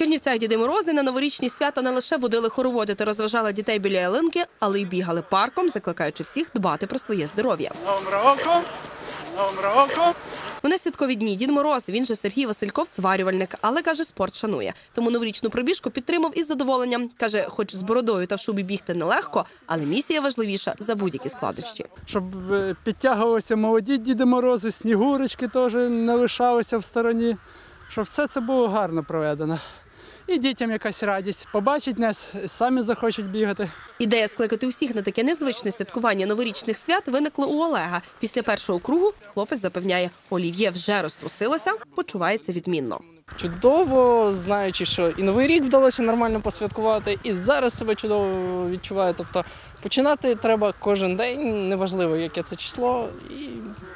Чернівцях Діди Морози на новорічні свята не лише водили хороводи та розважали дітей біля ялинки, але й бігали парком, закликаючи всіх дбати про своє здоров'я. Новим роком! Новим роком! Вони святкові дні. Дід Мороз, він же Сергій Васильков, зварювальник, але каже, спорт шанує. Тому новорічну пробіжку підтримав із задоволенням. Каже, хоч з бородою та в шубі бігти нелегко, але місія важливіша за будь-які складнощі. Щоб е, підтягувалися молоді Діди Морози, снігурочки теж не лишалися в стороні. Щоб все це було гарно проведено. І дітям якась радість. Побачать нас, самі захочуть бігати. Ідея скликати усіх на таке незвичне святкування новорічних свят виникла у Олега. Після першого кругу хлопець запевняє, олів'є вже розтрусилося, почувається відмінно. Чудово, знаючи, що і новий рік вдалося нормально посвяткувати, і зараз себе чудово відчуваю. Тобто починати треба кожен день, неважливо, яке це число, і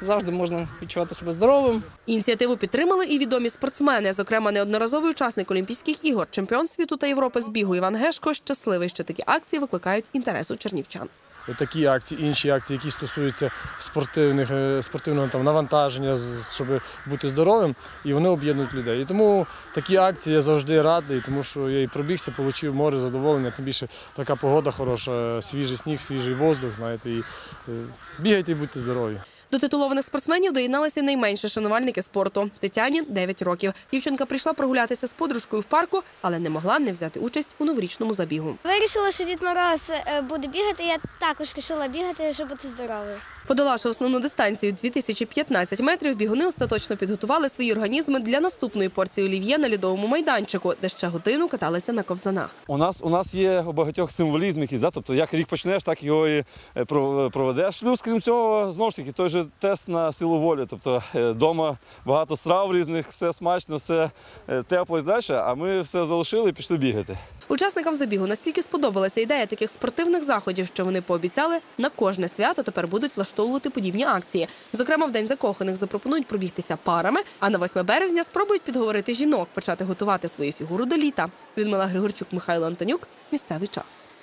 завжди можна відчувати себе здоровим. Ініціативу підтримали і відомі спортсмени, зокрема неодноразовий учасник Олімпійських ігор, чемпіон світу та Європи з бігу Іван Гешко щасливий, що такі акції викликають інтерес у чернівчан. Такі акції, інші акції, які стосуються спортивних, е, спортивного там, навантаження, щоб бути здоровим, і вони об'єднують людей. І тому такі акції я завжди радий, тому що я і пробігся, отримав море задоволення, тим більше така погода хороша, свіжий сніг, свіжий воздух, знаєте, і е, бігайте і будьте здорові. До титулованих спортсменів доєдналися найменші шанувальники спорту. Тетяні 9 років. Дівчинка прийшла прогулятися з подружкою в парку, але не могла не взяти участь у новорічному забігу. Вирішила, що Дід Мороз е, буде бігати. Я також вирішила бігати, щоб бути здоровою. Подолавши основну дистанцію 2015 метрів, бігуни остаточно підготували свої організми для наступної порції олів'є на льодовому майданчику, де ще годину каталися на ковзанах. У нас у нас є у багатьох символізм якийсь, да? тобто як рік почнеш, так його і е, про- проведеш. Плюс, крім цього, знову ж таки, той же тест на силу волі. Тобто вдома багато страв різних, все смачно, все е, тепло і далі, а ми все залишили і пішли бігати. Учасникам забігу настільки сподобалася ідея таких спортивних заходів, що вони пообіцяли на кожне свято тепер будуть влаштовувати подібні акції. Зокрема, в день закоханих запропонують пробігтися парами, а на 8 березня спробують підговорити жінок почати готувати свою фігуру до літа. Людмила Григорчук, Михайло Антонюк. Місцевий час.